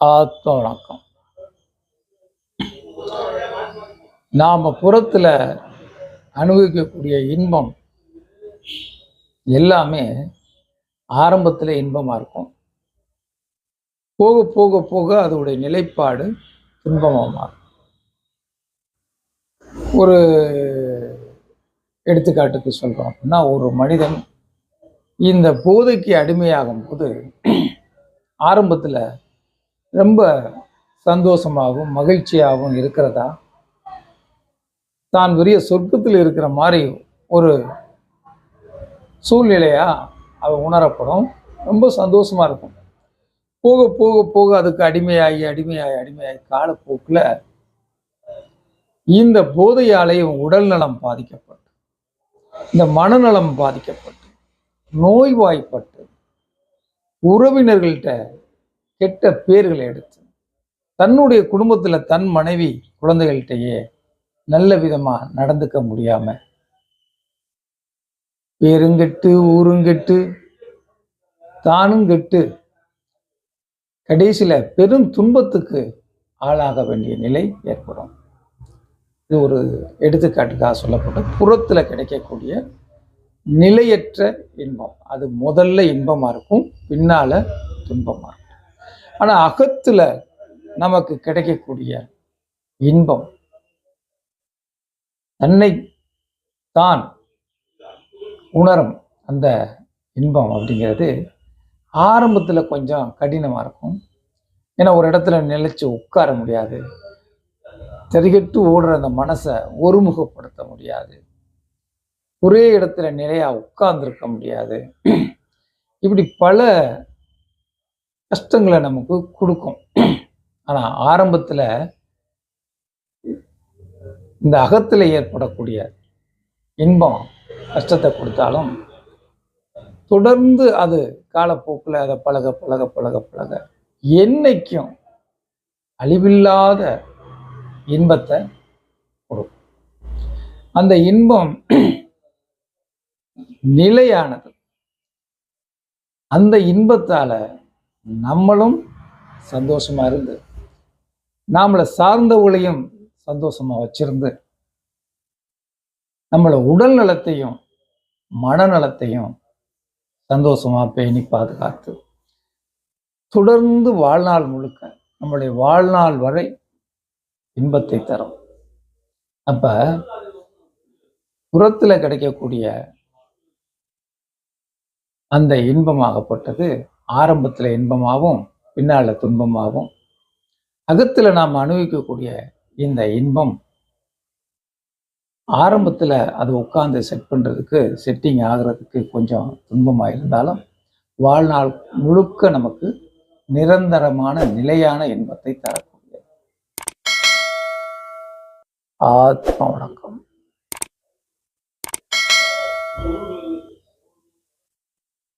ஆத்ம வணக்கம் நாம புறத்துல அனுபவிக்கக்கூடிய இன்பம் எல்லாமே ஆரம்பத்துல இன்பமா இருக்கும். போக போக போக அதோடைய நிலைப்பாடு துன்பமா மாறும். ஒரு எடுத்துக்காட்டுக்கு சொல்றோம் அப்படின்னா ஒரு மனிதன் இந்த போதைக்கு அடிமையாகும் போது ஆரம்பத்துல ரொம்ப சந்தோஷமாகவும் மகிழ்ச்சியாகவும் இருக்கிறதா? தான் பெரிய சொர்க்கத்தில் இருக்கிற மாதிரி ஒரு சூழ்நிலையாக அவன் உணரப்படும். ரொம்ப சந்தோஷமா இருக்கும். போக போக போக அதுக்கு அடிமையாகி அடிமையாகி அடிமையாகி காலப்போக்கில் இந்த போதையாலே இவன் உடல் நலம் பாதிக்கப்பட்டு இந்த மனநலம் பாதிக்கப்பட்டு நோய்வாய்ப்பட்டு உறவினர்கள்ட்ட கெட்ட பேர்களை எடுத்து தன்னுடைய குடும்பத்தில் தன் மனைவி குழந்தைகள்கிட்டயே நல்ல விதமாக நடந்துக்க முடியாம பேருங்கெட்டு ஊருங்கெட்டு தானும் கெட்டு கடைசியில் பெரும் துன்பத்துக்கு ஆளாக வேண்டிய நிலை ஏற்படும். இது ஒரு எடுத்துக்காட்டுக்காக சொல்லப்பட்ட புறத்தில் கிடைக்கக்கூடிய நிலையற்ற இன்பம். அது முதல்ல இன்பமாக இருக்கும் பின்னால் துன்பமாக இருக்கும். ஆனா அகத்துல நமக்கு கிடைக்கக்கூடிய இன்பம் தன்னை தான் உணரும் அந்த இன்பம் அப்படிங்கிறது ஆரம்பத்தில் கொஞ்சம் கடினமாக இருக்கும். ஏன்னா ஒரு இடத்துல நிலைச்சு உட்கார முடியாது. தெரிகட்டு ஓடுற அந்த மனசை ஒருமுகப்படுத்த முடியாது. ஒரே இடத்துல நிலையாக உட்கார்ந்துருக்க முடியாது. இப்படி பல கஷ்டங்களை நமக்கு கொடுக்கும். ஆனால் ஆரம்பத்தில் இந்த அகத்தில் ஏற்படக்கூடிய இன்பம் கஷ்டத்தை கொடுத்தாலும் தொடர்ந்து அது காலப்போக்கில் அதை பழக பழக பழக பழக என்னைக்கும் அழிவில்லாத இன்பத்தை கொடுக்கும். அந்த இன்பம் நிலையானது. அந்த இன்பத்தால் நம்மளும் சந்தோஷமா இருந்து நம்மளை சார்ந்தவங்களையும் சந்தோஷமா வச்சிருந்து நம்மளை உடல் நலத்தையும் மனநலத்தையும் சந்தோஷமா பேணி பாதுகாத்து தொடர்ந்து வாழ்நாள் முழுக்க நம்மளுடைய வாழ்நாள் வரை இன்பத்தை தரும். அப்ப புறத்துல கிடைக்கக்கூடிய அந்த இன்பமாகப்பட்டது ஆரம்பத்தில் இன்பமாகவும் பின்னால துன்பமாகவும் அகத்தில் நாம் அனுபவிக்கக்கூடிய இந்த இன்பம் ஆரம்பத்தில் அது உட்காந்து செட் பண்ணுறதுக்கு செட்டிங் ஆகுறதுக்கு கொஞ்சம் துன்பமாக இருந்தாலும் வாழ்நாள் முழுக்க நமக்கு நிரந்தரமான நிலையான இன்பத்தை தரக்கூடியது. ஆத்ம வணக்கம்.